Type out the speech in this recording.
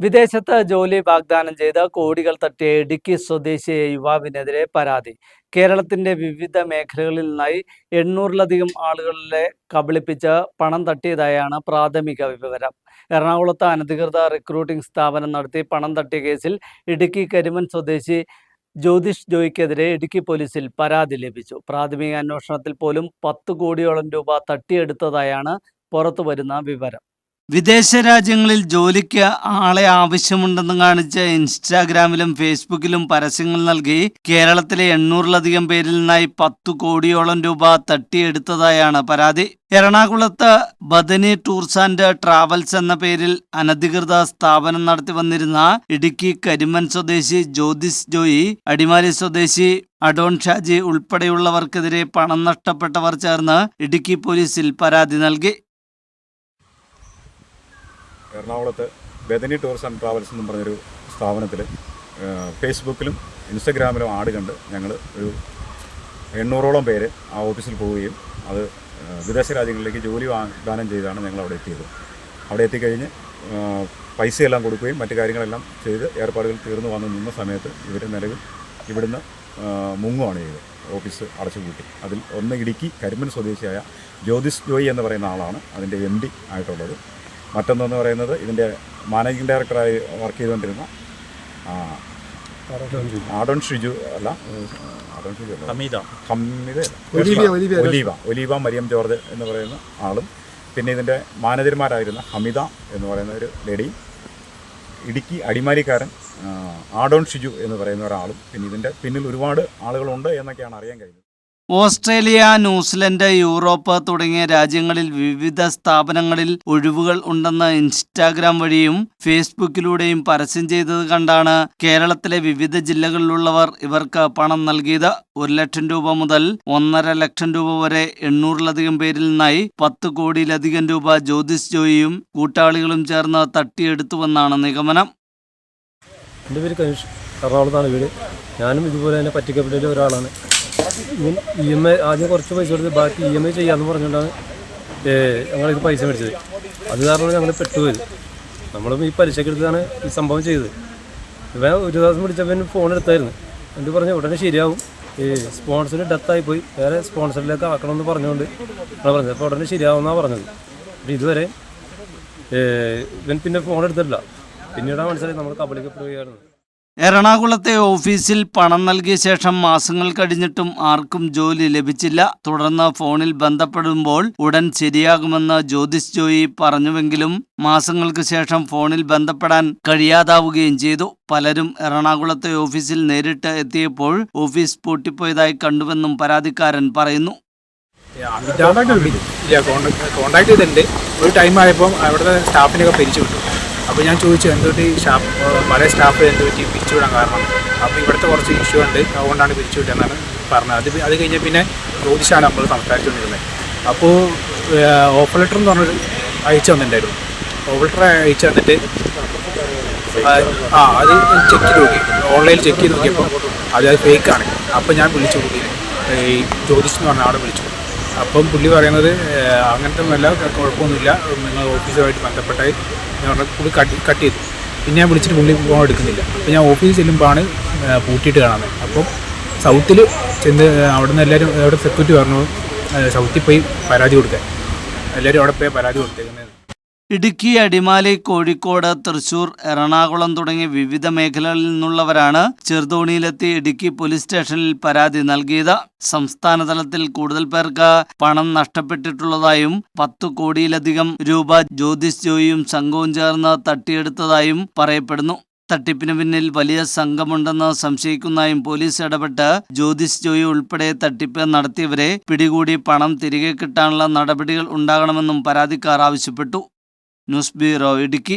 വിദേശത്ത് ജോലി വാഗ്ദാനം ചെയ്ത് കോടികൾ തട്ടിയ ഇടുക്കി സ്വദേശിയ യുവാവിനെതിരെ പരാതി. കേരളത്തിന്റെ വിവിധ മേഖലകളിൽ നിന്നായി എണ്ണൂറിലധികം ആളുകളെ കബളിപ്പിച്ച് പണം തട്ടിയതായാണ് പ്രാഥമിക വിവരം. എറണാകുളത്ത് അനധികൃത റിക്രൂട്ടിംഗ് സ്ഥാപനം നടത്തി പണം തട്ടിയ കേസിൽ ഇടുക്കി കരിമൻ സ്വദേശി ജ്യോതിഷ് ജോയ്ക്കെതിരെ ഇടുക്കി പോലീസിൽ പരാതി ലഭിച്ചു. പ്രാഥമിക അന്വേഷണത്തിൽ പോലും പത്ത് കോടിയോളം രൂപ തട്ടിയെടുത്തതായാണ് പുറത്തുവരുന്ന വിവരം. വിദേശ രാജ്യങ്ങളിൽ ജോലിക്ക് ആളെ ആവശ്യമുണ്ടെന്ന് കാണിച്ച് ഇൻസ്റ്റാഗ്രാമിലും ഫേസ്ബുക്കിലും പരസ്യങ്ങൾ നൽകി കേരളത്തിലെ എണ്ണൂറിലധികം പേരിൽ നിന്നായി പത്തു കോടിയോളം രൂപ തട്ടിയെടുത്തതായാണ് പരാതി. എറണാകുളത്ത് ബദനി ടൂർസ് ആൻഡ് ട്രാവൽസ് എന്ന പേരിൽ അനധികൃത സ്ഥാപനം നടത്തി വന്നിരുന്ന ഇടുക്കി കരിമൻ സ്വദേശി ജ്യോതിസ് ജോയി അടിമാലി സ്വദേശി അഡോൺ ഷാജി ഉൾപ്പെടെയുള്ളവർക്കെതിരെ പണം നഷ്ടപ്പെട്ടവർ ചേർന്ന് ഇടുക്കി പോലീസിൽ പരാതി നൽകി. എറണാകുളത്ത് ബദനി ടൂറിസം ആൻഡ് ട്രാവൽസ് എന്നും പറഞ്ഞൊരു സ്ഥാപനത്തിൽ ഫേസ്ബുക്കിലും ഇൻസ്റ്റഗ്രാമിലും ആഡ് കണ്ട് ഞങ്ങൾ ഒരു എണ്ണൂറോളം പേര് ആ ഓഫീസിൽ പോവുകയും അത് വിദേശ രാജ്യങ്ങളിലേക്ക് ജോലി വാഗ്ദാനം ചെയ്താണ് ഞങ്ങൾ അവിടെ എത്തിയത്. അവിടെ എത്തിക്കഴിഞ്ഞ് പൈസയെല്ലാം കൊടുക്കുകയും മറ്റു കാര്യങ്ങളെല്ലാം ചെയ്ത് ഏർപ്പാടുകൾ തീർന്നു വന്നു നിന്ന സമയത്ത് ഇവർ നിലവിൽ ഇവിടുന്ന് മുങ്ങുവാണ് ചെയ്ത് ഓഫീസ് അടച്ചുപൂട്ടി. അതിൽ ഒന്ന് ഇടുക്കി കരിമ്പൻ സ്വദേശിയായ ജ്യോതിഷ് ജോയി എന്ന് പറയുന്ന ആളാണ് അതിന്റെ എം ഡി ആയിട്ടുള്ളത്. മറ്റൊന്നെന്ന് പറയുന്നത് ഇതിന്റെ മാനേജിംഗ് ഡയറക്ടറായി വർക്ക് ചെയ്തുകൊണ്ടിരുന്ന ആ, ആഡോൺ ഷിജു അല്ല Adon Shiju Hameeda. Hameeda. Oliva Oliva Mariyam George എന്ന് പറയുന്ന ആളും പിന്നെ ഇതിന്റെ മാനേജർമാരായിരുന്ന ഹമിത എന്ന് പറയുന്ന ഒരു ലേഡി ഇടുക്കി അടിമാലിക്കാരൻ ആഡോൺ ഷിജു എന്ന് പറയുന്ന ഒരാളും പിന്നെ ഇതിന്റെ പിന്നിൽ ഒരുപാട് ആളുകളുണ്ട് എന്നൊക്കെയാണ് അറിയാൻ കഴിഞ്ഞത്. ഓസ്ട്രേലിയ ന്യൂസിലൻഡ് യൂറോപ്പ് തുടങ്ങിയ രാജ്യങ്ങളിൽ വിവിധ സ്ഥാപനങ്ങളിൽ ഒഴിവുകൾ ഉണ്ടെന്ന് ഇൻസ്റ്റാഗ്രാം വഴിയും ഫേസ്ബുക്കിലൂടെയും പരസ്യം ചെയ്തത് കണ്ടാണ് കേരളത്തിലെ വിവിധ ജില്ലകളിലുള്ളവർ ഇവർക്ക് പണം നൽകിയത്. ഒരു ലക്ഷം രൂപ മുതൽ ഒന്നര ലക്ഷം രൂപ വരെ എണ്ണൂറിലധികം പേരിൽ നിന്നായി പത്ത് കോടിയിലധികം രൂപ ജ്യോതിസ് ജോയിയും കൂട്ടാളികളും ചേർന്ന് തട്ടിയെടുത്തുവെന്നാണ് നിഗമനം. എന്റെ പേര് കനീഷ്. എറണാകുളത്താണ് വീട്. ഞാനും ഇതുപോലെ തന്നെ പറ്റിക്കപ്പെട്ട ഒരാളാണ്. ഇ എം ഐ ആദ്യം കുറച്ച് പൈസ കൊടുത്ത് ബാക്കി ഇ എം ഐ ചെയ്യാമെന്ന് പറഞ്ഞുകൊണ്ടാണ് ഞങ്ങളിത് പൈസ മേടിച്ചത്. അത് കാരണം ഞങ്ങൾ പെട്ടുപോയത്. നമ്മളും ഈ പലിശക്കെടുത്താണ് ഈ സംഭവം ചെയ്തത്. ഇവൻ ഒരു ദിവസം വിളിച്ചവൻ ഫോൺ എടുത്തായിരുന്നു. എന്നിട്ട് പറഞ്ഞു ഉടനെ ശരിയാവും. ഈ സ്പോൺസർ ഡെത്തായി പോയി വേറെ സ്പോൺസറിലേക്ക് ആക്കണമെന്ന് പറഞ്ഞുകൊണ്ട് ആണ് പറഞ്ഞത്. അപ്പോൾ ഉടനെ ശരിയാവുമെന്നാണ് പറഞ്ഞത്. അപ്പോൾ ഇതുവരെ ഇവൻ പിന്നെ ഫോൺ എടുത്തിട്ടില്ല. പിന്നീടാണ് മനസ്സിലായി നമ്മൾ കബളിക്കപ്പെടുകയായിരുന്നു. എറണാകുളത്തെ ഓഫീസിൽ പണം നൽകിയ ശേഷം മാസങ്ങൾ കഴിഞ്ഞിട്ടും ആർക്കും ജോലി ലഭിച്ചില്ല. തുടർന്ന് ഫോണിൽ ബന്ധപ്പെടുമ്പോൾ ഉടൻ ശരിയാകുമെന്ന് ജ്യോതിഷ് ജോയി പറഞ്ഞുവെങ്കിലും മാസങ്ങൾക്ക് ശേഷം ഫോണിൽ ബന്ധപ്പെടാൻ കഴിയാതാവുകയും ചെയ്തു. പലരും എറണാകുളത്തെ ഓഫീസിൽ നേരിട്ട് എത്തിയപ്പോൾ ഓഫീസ് പൂട്ടിപ്പോയതായി കണ്ടുവെന്നും പരാതിക്കാരൻ പറയുന്നു. കോണ്ടാക്ട് ചെയ്തിട്ടുണ്ട്. ഒരു ടൈം ആയപ്പോൾ അവിടുത്തെ സ്റ്റാഫിനൊക്കെ പിരിച്ചു വിട്ടു അപ്പോൾ ഞാൻ ചോദിച്ചു എന്തുപറ്റി? സ്റ്റാഫ് പല സ്റ്റാഫ് എന്തുപറ്റി? പിരിച്ചുവിടാൻ കാരണം? അപ്പോൾ ഇവിടുത്തെ കുറച്ച് ഇഷ്യൂ ഉണ്ട്. അതുകൊണ്ടാണ് പിരിച്ചുവിട്ടെന്നാണ് പറഞ്ഞത്. അത് അത് കഴിഞ്ഞ് പിന്നെ ജ്യോതിഷാണ് നമ്മൾ സംസാരിച്ചുകൊണ്ടിരുന്നത് അപ്പോൾ ഓഫർ ലെറ്റർ എന്ന് പറഞ്ഞൊരു അയച്ചു തന്നിട്ടുണ്ടായിരുന്നു. ഓഫർ ലെറ്റർ അയച്ചു തന്നിട്ട് ആ, അത് ചെക്ക് ചെയ്ത് നോക്കി. ഓൺലൈനിൽ ചെക്ക് ചെയ്ത് നോക്കിയപ്പോൾ അത് ഫേക്ക് ഫേക്കാണ് അപ്പോൾ ഞാൻ വിളിച്ചു പുള്ളിയെ ഈ ജ്യോതിഷ് എന്ന് പറഞ്ഞ ആളെ വിളിച്ചു. അപ്പം പുള്ളി പറയുന്നത് അങ്ങനത്തെ ഒന്നുമല്ല കുഴപ്പമൊന്നുമില്ല. നിങ്ങൾ ഓഫീസുമായിട്ട് ബന്ധപ്പെട്ടായി. ഞാൻ പുള്ളി കട്ട് കട്ട് ചെയ്തു. പിന്നെ ഞാൻ വിളിച്ചിട്ട് പുള്ളി ഫോൺ എടുക്കുന്നില്ല. അപ്പോൾ ഞാൻ ഓഫീസിൽ ചെല്ലുമ്പോഴാണ് പൂട്ടിയിട്ട് കാണുന്നത്. അപ്പം സൗത്തിൽ ചെന്ന് അവിടെ നിന്ന് എല്ലാവരും അവിടെ സെക്യൂരിറ്റി പറഞ്ഞു സൗത്തിൽ പോയി പരാതി കൊടുക്കാൻ. എല്ലാവരും അവിടെ പോയി പരാതി കൊടുത്തേക്കുന്നത്. ഇടുക്കി അടിമാലി കോഴിക്കോട് തൃശൂർ എറണാകുളം തുടങ്ങിയ വിവിധ മേഖലകളിൽ നിന്നുള്ളവരാണ് ചെറുതോണിയിലെത്തി ഇടുക്കി പോലീസ് സ്റ്റേഷനിൽ പരാതി നൽകിയത്. സംസ്ഥാന തലത്തിൽ കൂടുതൽ പേർക്ക് പണം നഷ്ടപ്പെട്ടിട്ടുള്ളതായും പത്തു കോടിയിലധികം രൂപ ജ്യോതിഷ് ജോയിയും സംഘവും ചേർന്ന് തട്ടിയെടുത്തതായും പറയപ്പെടുന്നു. തട്ടിപ്പിന് പിന്നിൽ വലിയ സംഘമുണ്ടെന്ന് സംശയിക്കുന്നതായും പോലീസ് ഇടപെട്ട് ജ്യോതിഷ് ജോയി ഉൾപ്പെടെ തട്ടിപ്പ് നടത്തിയവരെ പിടികൂടി പണം തിരികെ കിട്ടാനുള്ള നടപടികൾ ഉണ്ടാകണമെന്നും പരാതിക്കാർ ആവശ്യപ്പെട്ടു. నుస్బీ ఇటుకి